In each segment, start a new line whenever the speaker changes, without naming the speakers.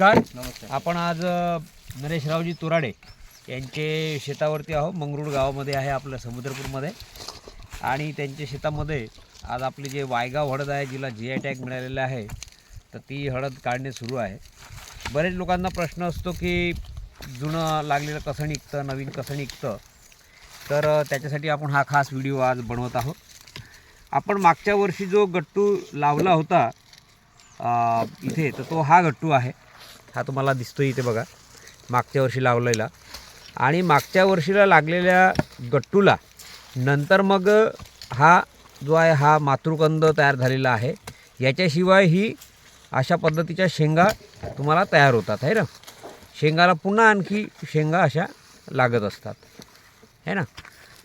नमस्कार.
नमस्कार.
आपण आज अ, नरेशरावजी तुराडे यांचे शेतावरती आहो मंगरूळ गावामध्ये आहे आपलं समुद्रपूरमध्ये. आणि त्यांच्या शेतामध्ये आज आपली जे वायगाव हळद आहे जिला जी आय टॅग मिळालेला आहे तर ती हळद काढणे सुरू आहे. बरेच लोकांना प्रश्न असतो की जुनं लागलेलं कसं निघतं नवीन कसं निघतं? तर अ, त्याच्यासाठी आपण हा खास व्हिडिओ आज बनवत आहोत. आपण मागच्या वर्षी जो गट्टू लावला होता अ, इथे तर तो हा गट्टू आहे. हा तुम्हाला दिसतो इथे बघा. मागच्या वर्षी लावलेला. आणि मागच्या वर्षीला लागलेल्या गट्टूला नंतर मग हा जो आहे हा मातृकंद तयार झालेला आहे. याच्याशिवाय ही अशा पद्धतीच्या शेंगा तुम्हाला तयार होतात आहे ना? शेंगाला पुन्हा आणखी शेंगा अशा लागत असतात है ना?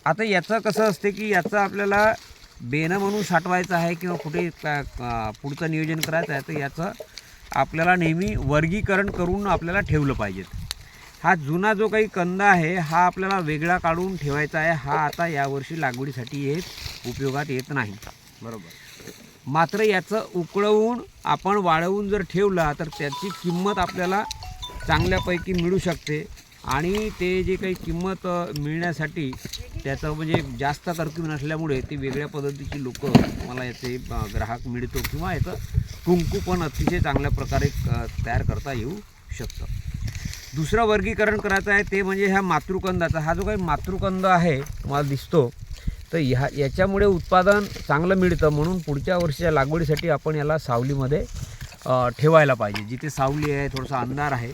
आता याचं कसं असते की याचं आपल्याला बेनं म्हणून साठवायचं आहे किंवा कुठे का- पुढचं नियोजन करायचं आहे तर याचं आपल्याला नेहमी वर्गीकरण करून आपल्याला ठेवलं पाहिजे हा जुना जो काही कंद आहे हा आपल्याला वेगळा काढून ठेवायचा आहे. हा आता यावर्षी लागवडीसाठी येत उपयोगात येत नाही.
बरोबर.
मात्र याचं उकळवून आपण वाळवून जर ठेवला तर त्याची किंमत आपल्याला चांगल्यापैकी मिळू शकते. आणि ते जे काही किंमत मिळण्यासाठी त्याचं म्हणजे जास्त तरकीब नसल्यामुळे ती वेगळ्या पद्धतीची लोक मला याचे ग्राहक मिळतो किंवा याचं कुंकू पण अतिशय चांगल्या प्रकारे तयार करता येऊ शकतं. दुसरं वर्गीकरण करायचं आहे ते म्हणजे ह्या मातृकंदाचा. हा जो काही मातृकंद आहे तुम्हाला दिसतो तर ह्या याच्यामुळे उत्पादन चांगलं मिळतं म्हणून पुढच्या वर्षीच्या लागवडीसाठी आपण याला सावलीमध्ये ठेवायला पाहिजे. जिथे सावली आहे थोडासा अंधार आहे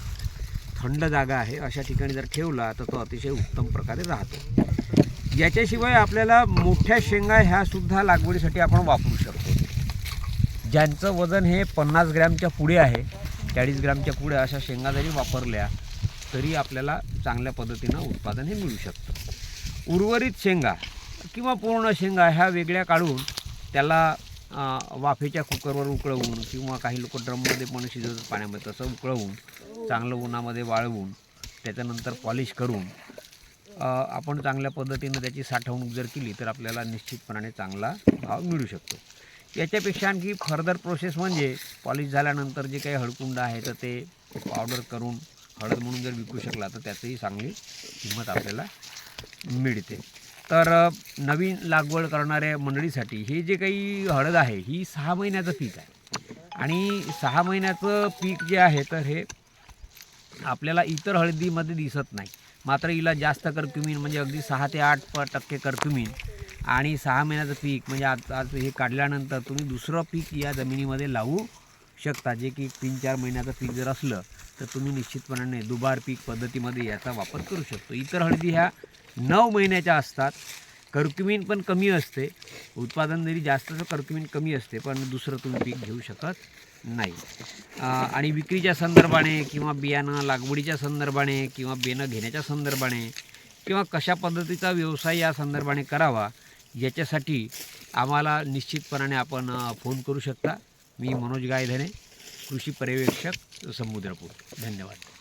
थंड जागा आहे अशा ठिकाणी जर ठेवला तर तो अतिशय उत्तम प्रकारे राहतो. याच्याशिवाय आपल्याला मोठ्या शेंगा ह्यासुद्धा लागवडीसाठी आपण वापरू शकतो. ज्यांचं वजन हे पन्नास ग्रॅमच्या पुढे आहे चाळीस ग्रॅमच्या पुढे अशा शेंगा जरी वापरल्या तरी आपल्याला चांगल्या पद्धतीनं उत्पादन हे मिळू शकतं. उर्वरित शेंगा किंवा पूर्ण शेंगा ह्या वेगळ्या काढून त्याला वाफेच्या कुकरवर उकळवून किंवा काही लोक ड्रममध्ये पण शिजवतात पाण्यामध्ये तसं उकळवून चांगलं उन्हामध्ये वाळवून त्याच्यानंतर पॉलिश करून आपण चांगल्या पद्धतीनं त्याची साठवणूक जर केली तर आपल्याला निश्चितपणाने चांगला भाव मिळू शकतो. याच्यापेक्षा आणखी फर्दर प्रोसेस म्हणजे पॉलिश झाल्यानंतर जे काही हळकुंड आहे तर ते पावडर करून हळद म्हणून जर विकू शकला तर त्याचंही चांगली किंमत आपल्याला मिळते. तर नवीन लागवड करणाऱ्या मंडळीसाठी हे जे काही हळद आहे ही सहा महिन्याचं पीक आहे. आणि सहा महिन्याचं पीक जे आहे तर हे आपल्याला इतर हळदीमध्ये दिसत नाही. मात्र हिला जास्त करक्युमिन म्हणजे अगदी सहा ते आठ प टक्के करक्युमिन आणि सहा महिन्याचं पीक म्हणजे आता आज हे काढल्यानंतर तुम्ही दुसरं पीक या जमिनीमध्ये लावू शकता. जे की तीन चार महिन्याचं पीक जर असलं तर तुम्ही निश्चितपणाने दुबार पीक पद्धतीमध्ये याचा वापर करू शकतो. इतर हळदी ह्या नऊ महिन्याच्या असतात. कर्क्युमिन पण कमी असते. उत्पादन जरी जास्तचं कर्क्युमिन कमी असते पण दुसरं तुम्ही पीक घेऊ शकत नाही. आणि विक्रीच्या संदर्भाने किंवा बियाणं लागवडीच्या संदर्भाने किंवा बेणं घेण्याच्या संदर्भाने किंवा कशा पद्धतीचा व्यवसाय या संदर्भाने करावा याच्यासाठी आम्हाला निश्चितपणाने आपण फोन करू शकता. मी मनोज गायधने कृषी पर्यवेक्षक समुद्रपूर. धन्यवाद.